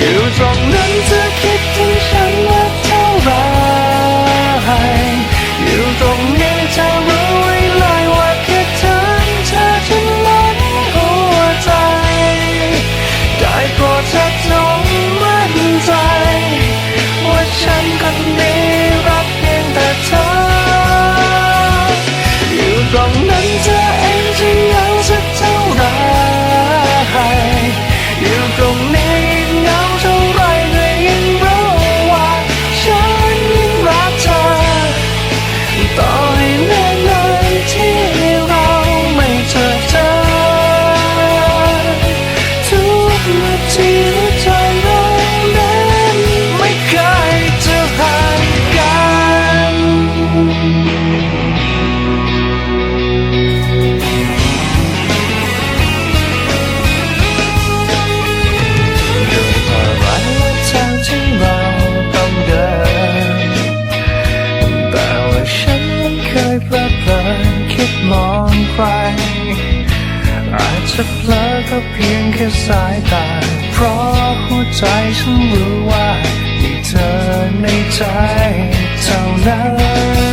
อยู่ตรงนั้นเธอคิดถึงฉันนะ จะเพลอก็เพียงแค่สายตา เพราะหัวใจฉันรู้ว่ามีเธอในใจเท่านั้น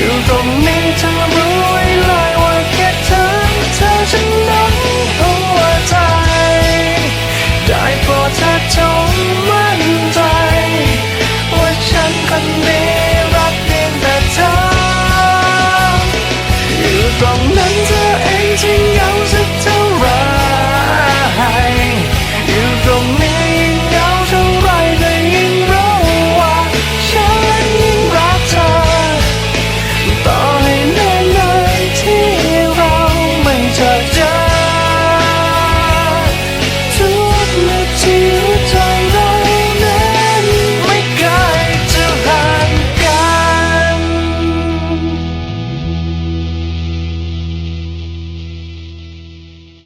อยู่ตรงนี้เธอรู้ไว้ว่าแค่เธอเธอฉันนั้นหัวใจ ได้โปรดเธอจงมั่นใจ ว่าฉันคนนี้รักเพียงแต่เธอ อยู่ตรงนั้นเธอ